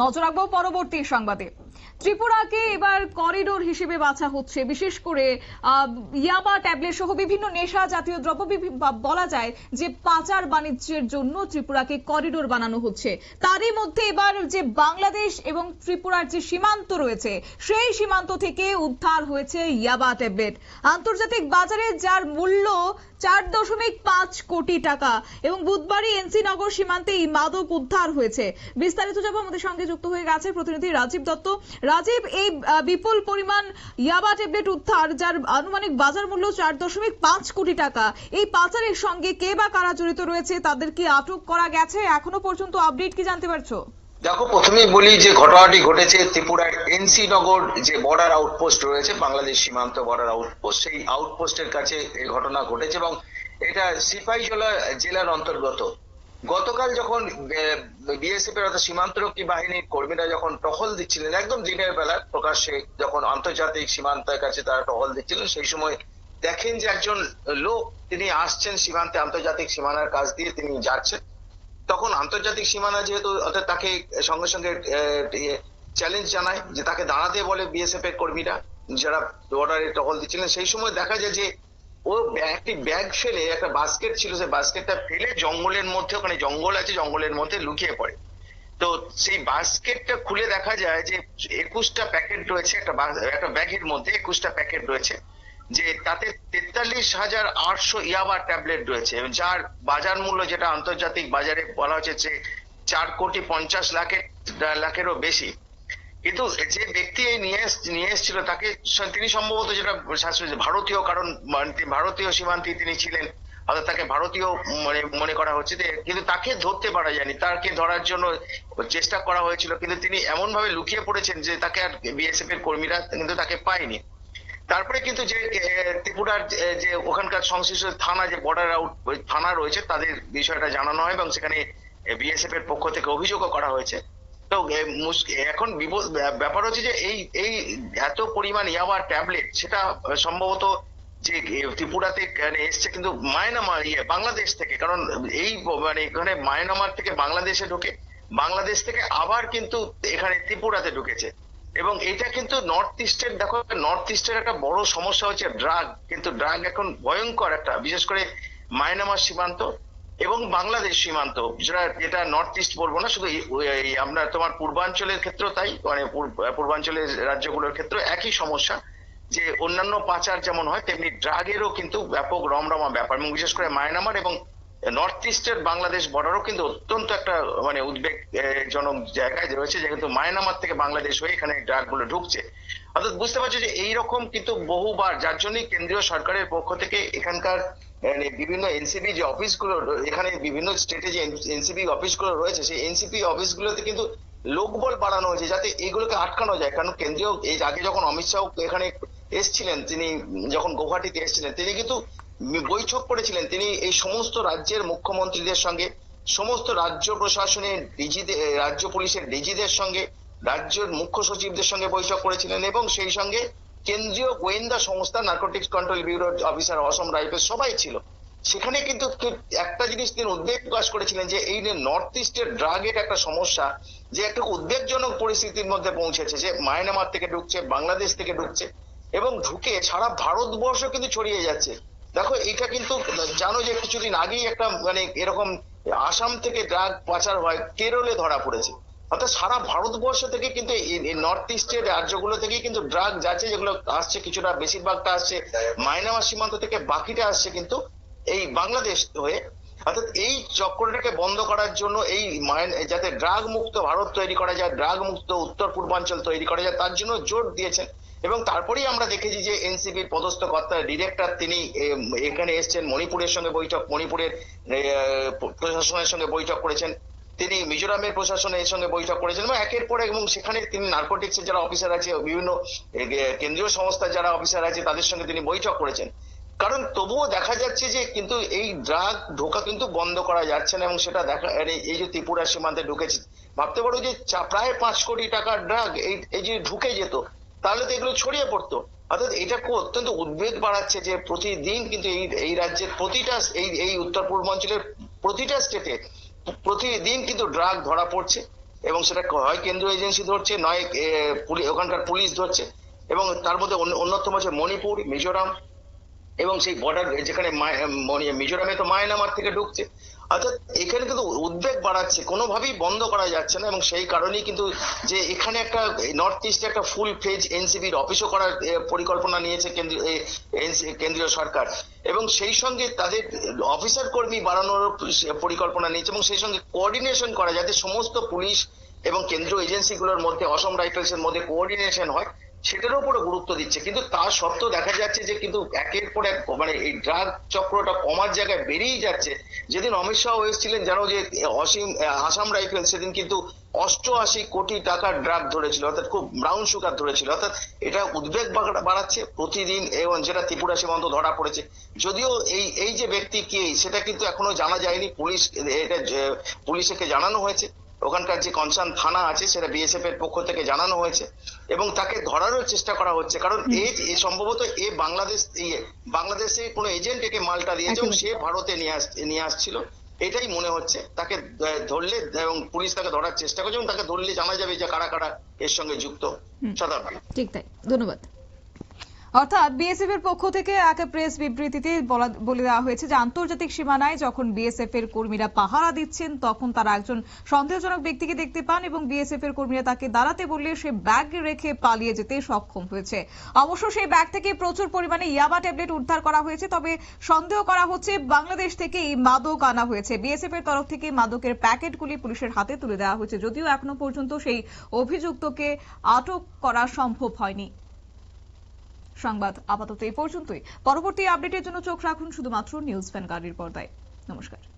নজর রাখব পরবর্তী সংবাদে। ত্রিপুরাকে এবার করিডোর হিসেবে বাছা হচ্ছে, বিশেষ করে ইয়াবা ট্যাবলেট সহ বিভিন্ন নেশা জাতীয় দ্রব্য বলা যায় যে পাচার বাণিজ্যের জন্য ত্রিপুরাকে করিডোর বানানো হচ্ছে। তারই মধ্যে এবার যে বাংলাদেশ এবং ত্রিপুরার যে সীমান্ত রয়েছে, সেই সীমান্ত থেকে উদ্ধার হয়েছে ইয়াবা ট্যাবলেট। আন্তর্জাতিক বাজারে যার মূল্য চার দশমিক পাঁচ কোটি টাকা। এবং বুধবারই এনসি নগর সীমান্তে এই মাদক উদ্ধার হয়েছে। বিস্তারিত যাব আমাদের সঙ্গে যুক্ত হয়ে গেছে প্রতিনিধি রাজীব দত্ত। রাজীব, এই বিপুল পরিমাণ ইয়াবা ট্যাবলেট উদ্ধার, যার আনুমানিক বাজার মূল্য চার দশমিক পাঁচ কোটি টাকা, এই পাচারের সঙ্গে কে বা কারা জড়িত রয়েছে, তাদেরকে আটক করা গেছে? এখনও পর্যন্ত আপডেট কি জানতে পারছ? দেখো, প্রথমেই বলি যে ঘটনাটি ঘটেছে ত্রিপুরার এনসি নগর যে বর্ডার আউটপোস্ট রয়েছে, বাংলাদেশ সীমান্ত বর্ডার আউটপোস্ট সেই আউটপোস্টের কাছে এই ঘটনা ঘটেছে এবং এটা সিপাহীজলা জেলার অন্তর্গত। গতকাল যখন বিএসএফ এর অর্থাৎ সীমান্তরক্ষী বাহিনীর কর্মীরা যখন টহল দিচ্ছিলেন, একদম দিনের বেলা প্রকাশ্যে যখন আন্তর্জাতিক সীমান্তের কাছে তারা টহল দিচ্ছিলেন, সেই সময় দেখেন যে একজন লোক, তিনি আসছেন সীমান্তে, আন্তর্জাতিক সীমানার কাছ দিয়ে তিনি যাচ্ছেন। তখন আন্তর্জাতিক সীমানা যেহেতু অর্থাৎ তাকে সঙ্গে সঙ্গে চ্যালেঞ্জ জানায় যে তাকে দাঁড়াতে বলে বিএসএফ এর কর্মীরা যারা বর্ডারে টহল দিচ্ছিলেন। সেই সময় দেখা যায় যে ও একটি ব্যাগ ফেলে, একটা বাস্কেট ছিল, সেই বাস্কেটটা ফেলে জঙ্গলের মধ্যে, ওখানে জঙ্গল আছে, জঙ্গলের মধ্যে লুকিয়ে পড়ে। তো সেই বাস্কেটটা খুলে দেখা যায় যে একুশটা প্যাকেট রয়েছে, একটা একটা ব্যাগের মধ্যে একুশটা প্যাকেট রয়েছে। যে তাতে তেতাল্লিশ হাজার আটশো ইয়াবা ট্যাবলেট রয়েছে যার বাজার মূল্য যেটা আন্তর্জাতিক বাজারে বলা হচ্ছে যে চার কোটি পঞ্চাশ লাখের, লাখেরও বেশি। কিন্তু যে ব্যক্তি এই নিয়ে নিয়ে এসেছিল তাকে তিনি সম্ভবত যেটা ভারতীয়, কারণ মানে ভারতীয় সীমান্তে তিনি ছিলেন, অর্থাৎ তাকে ভারতীয় মানে মনে করা হচ্ছে যে কিন্তু তাকে ধরতে পারা যায়নি, তাকে ধরার জন্য চেষ্টা করা হয়েছিল, কিন্তু তিনি এমন ভাবে লুকিয়ে পড়েছেন যে তাকে আর বিএসএফ এর কর্মীরা কিন্তু তাকে পায়নি। তারপরে কিন্তু যে ত্রিপুরার যে- ওখানকার সংশ্লিষ্ট থানা যে বর্ডার আউট থানা রয়েছে, তাদের বিষয়টা জানানো হয় এবং সেখানে বিএসএফ এর পক্ষ থেকে অভিযোগও করা হয়েছে। তো এখন ব্যাপার হচ্ছে যে এই এই এত পরিমাণ ইয়াবা ট্যাবলেট সেটা সম্ভবত যে ত্রিপুরাতে এসছে কিন্তু মায়ানমার ইয়ে বাংলাদেশ থেকে। কারণ এই মানে এখানে মায়ানমার থেকে বাংলাদেশে ঢুকে, বাংলাদেশ থেকে আবার কিন্তু এখানে ত্রিপুরাতে ঢুকেছে। এবং এটা কিন্তু নর্থ ইস্টের দেখো নর্থ ইস্টের একটা বড় সমস্যা হচ্ছে ড্রাগ কিন্তু ড্রাগ এখন ভয়ঙ্কর একটা, বিশেষ করে মায়ানমার সীমান্ত এবং বাংলাদেশ সীমান্ত। যেটা যেটা নর্থ ইস্ট বলব না, শুধু আপনার তোমার পূর্বাঞ্চলের ক্ষেত্রেও তাই মানে পূর্বাঞ্চলের রাজ্যগুলোর ক্ষেত্রে একই সমস্যা, যে অন্যান্য পাচার যেমন হয়, তেমনি ড্রাগেরও কিন্তু ব্যাপক রমরমা ব্যাপার, এবং বিশেষ করে মায়ানমার এবং নর্থ ইস্টের বাংলাদেশ বর্ডারও কিন্তু অত্যন্ত একটা মানে উদ্বেগজনক জায়গায় রয়েছে যেহেতু মায়ানমার থেকে বাংলাদেশ হয়ে এখানে ড্রাগগুলো ঢুকছে। অর্থাৎ বুঝতে পারছ যে এইরকম কিন্তু বহুবার, যার জন্যই কেন্দ্রীয় সরকারের পক্ষ থেকে এখানকার মানে বিভিন্ন এনসিপি যে অফিসগুলো এখানে বিভিন্ন স্টেটে যে এনসিপি অফিসগুলো রয়েছে, সেই এনসিপি অফিসগুলোতে কিন্তু লোকবল বাড়ানো হয়েছে, যাতে এইগুলোকে আটকানো যায়। কারণ কেন্দ্রীয়, এই আগে যখন অমিত শাহ এখানে এসছিলেন, তিনি যখন গৌহাটিতে এসেছিলেন, তিনি কিন্তু বৈঠক করেছিলেন তিনি এই সমস্ত রাজ্যের মুখ্যমন্ত্রীদের সঙ্গে, সমস্ত রাজ্য প্রশাসনের ডিজিদের রাজ্য পুলিশের ডিজিদের সঙ্গে, রাজ্যের মুখ্য সচিবদের সঙ্গে বৈঠক করেছিলেন এবং সেই সঙ্গে কেন্দ্রীয় গোয়েন্দা সংস্থা নার্কোটিক্স কন্ট্রোল ব্যুরোর অফিসার অসম রাইফেল সবাই ছিল। সেখানে কিন্তু একটা জিনিস তিনি উদ্বেগ প্রকাশ করেছিলেন যে এই যে নর্থ ইস্টের ড্রাগের একটা সমস্যা, যে একটা উদ্বেগজনক পরিস্থিতির মধ্যে পৌঁছেছে, যে মায়ানমার থেকে ঢুকছে, বাংলাদেশ থেকে ঢুকছে এবং ঢুকে সারা ভারতবর্ষ কিন্তু ছড়িয়ে যাচ্ছে। দেখো, এটা কিন্তু জানো যে কিছুদিন আগেই একটা মানে এরকম আসাম থেকে ড্রাগ পাচার হয়, কেরলে ধরা পড়েছে। অর্থাৎ সারা ভারতবর্ষ থেকে কিন্তু নর্থ ইস্টের রাজ্যগুলো থেকে কিন্তু ড্রাগ যাচ্ছে, যেগুলো আসছে, কিছুটা বেশিরভাগটা আসছে মায়ানমার সীমান্ত থেকে, বাকিটা আসছে কিন্তু এই বাংলাদেশ হয়ে। অর্থাৎ এই চক্রটাকে বন্ধ করার জন্য এই যাতে ড্রাগ মুক্ত ভারত তৈরি করা যায় ড্রাগ মুক্ত উত্তর পূর্বাঞ্চল তৈরি করা যায়, তার জন্য জোর দিয়েছেন এবং তারপরেই আমরা দেখেছি যে এনসিপির পদস্থ কর্তা ডিরেক্টর তিনি এখানে এসেছেন, মণিপুরের সঙ্গে বৈঠক, মণিপুরের প্রশাসনের সঙ্গে বৈঠক করেছেন। তিনি মিজোরামের প্রশাসনের সঙ্গে বৈঠক করেছেন এবং একের পর এবং সেখানে তিনি নার্কোটিক্সের যারা অফিসার আছে, বিভিন্ন কেন্দ্রীয় সংস্থার যারা অফিসার আছে, তাদের সঙ্গে তিনি বৈঠক করেছেন। কারণ তবুও দেখা যাচ্ছে যে কিন্তু এই ড্রাগ ঢোকা কিন্তু বন্ধ করা যাচ্ছে না এবং সেটা দেখা মানে এই যে ত্রিপুরা সীমান্তে ঢুকেছে, ভাবতে পারো যে প্রায় পাঁচ কোটি টাকার ড্রাগ এই যে ঢুকে যেত তাহলে তো এগুলো ছড়িয়ে পড়তো। অর্থাৎ এটা অত্যন্ত উদ্বেগ বাড়াচ্ছে যে প্রতিদিন কিন্তু এই এই রাজ্যের প্রতিটা এই এই উত্তর পূর্বাঞ্চলের প্রতিটা স্টেটে প্রতিদিন কিন্তু ড্রাগ ধরা পড়ছে এবং সেটা হয় কেন্দ্রীয় এজেন্সি ধরছে, নয় ওখানকার পুলিশ ধরছে এবং তার মধ্যে অন্য- অন্যতম হচ্ছে মণিপুর, মিজোরাম এবং সেই বর্ডার যেখানে মিজোরামে তো মায়ানমার থেকে ঢুকছে। অর্থাৎ এখানে কিন্তু উদ্বেগ বাড়াচ্ছে, কোনোভাবেই বন্ধ করা যাচ্ছে না এবং সেই কারণেই কিন্তু যে এখানে একটা নর্থ ইস্টে একটা ফুল ফেজ এনসিবির অফিসও করার পরিকল্পনা নিয়েছে কেন্দ্রীয় কেন্দ্রীয় সরকার। এবং সেই সঙ্গে তাদের অফিসার কর্মী বাড়ানোর পরিকল্পনা নিয়েছে এবং সেই সঙ্গে কোঅর্ডিনেশন করা যাতে সমস্ত পুলিশ এবং কেন্দ্রীয় এজেন্সিগুলোর মধ্যে, অসম রাইফেলসের মধ্যে কোঅর্ডিনেশন হয়। সেটার উপরে গুরুত্ব দিচ্ছে। কিন্তু তা সত্ত্বেও দেখা যাচ্ছে যে কিন্তু একের পর এক মানে এই ড্রাগ চক্রটা কমার জায়গায় বেরিয়েই যাচ্ছে। যেদিন অমিত শাহ এসেছিলেন, জানো যে অসীম আসাম রাইফেল, সেদিন কিন্তু অষ্টআশি কোটি টাকার ড্রাগ ধরেছিল, অর্থাৎ খুব ব্রাউন সুগার ধরেছিল। অর্থাৎ এটা উদ্বেগ বাড়াচ্ছে, প্রতিদিন এবং যেটা ত্রিপুরা সীমান্ত ধরা পড়েছে। যদিও এই এই যে ব্যক্তি কে, সেটা কিন্তু এখনও জানা যায়নি। পুলিশ, এটা পুলিশকে জানানো হয়েছে। ওখানকার যে কনসার্ন থানা আছে সেটা বিএসএফ এর পক্ষ থেকে জানানো হয়েছে এবং তাকে ধরারও চেষ্টা করা হচ্ছে। কারণ এ সম্ভবত এ বাংলাদেশ ইয়ে, বাংলাদেশে কোনো এজেন্ট একে মালটা দিয়েছে এবং সে ভারতে নিয়ে আস নিয়ে আসছিল। এটাই মনে হচ্ছে। তাকে ধরলে এবং পুলিশ তাকে ধরার চেষ্টা করছে এবং তাকে ধরলে জানা যাবে যে কারা কারা এর সঙ্গে যুক্ত। শতাব্দী ঠিক তাই। ধন্যবাদ। অর্থাৎ বিএসএফ এর পক্ষ থেকে এক প্রেস বিবৃতিতে বলে দেওয়া হয়েছে যে আন্তর্জাতিক সীমানায় যখন বিএসএফ এর কর্মীরা পাহারা দিচ্ছেন, তখন তারা একজন সন্দেহজনক ব্যক্তিকে দেখতে পান এবং বিএসএফ এর কর্মীরা তাকে দাঁড়াতে বললে সে ব্যাগ রেখে পালিয়ে যেতে সক্ষম হয়েছে। অবশ্য সেই ব্যাগ থেকে প্রচুর পরিমাণে ইয়াবা ট্যাবলেট উদ্ধার করা হয়েছে, তবে সন্দেহ করা হচ্ছে বাংলাদেশ থেকে এই মাদক আনা হয়েছে। বিএসএফ এর তরফ থেকে মাদকের প্যাকেটগুলি পুলিশের হাতে তুলে দেওয়া হয়েছে, যদিও এখনও পর্যন্ত সেই অভিযুক্তকে আটক করা সম্ভব হয়নি। সংবাদ আপাতত এই পর্যন্তই। পরবর্তী আপডেটের জন্য চোখ রাখুন শুধুমাত্র নিউজ ভ্যানগার্ডের পর্দায়। নমস্কার।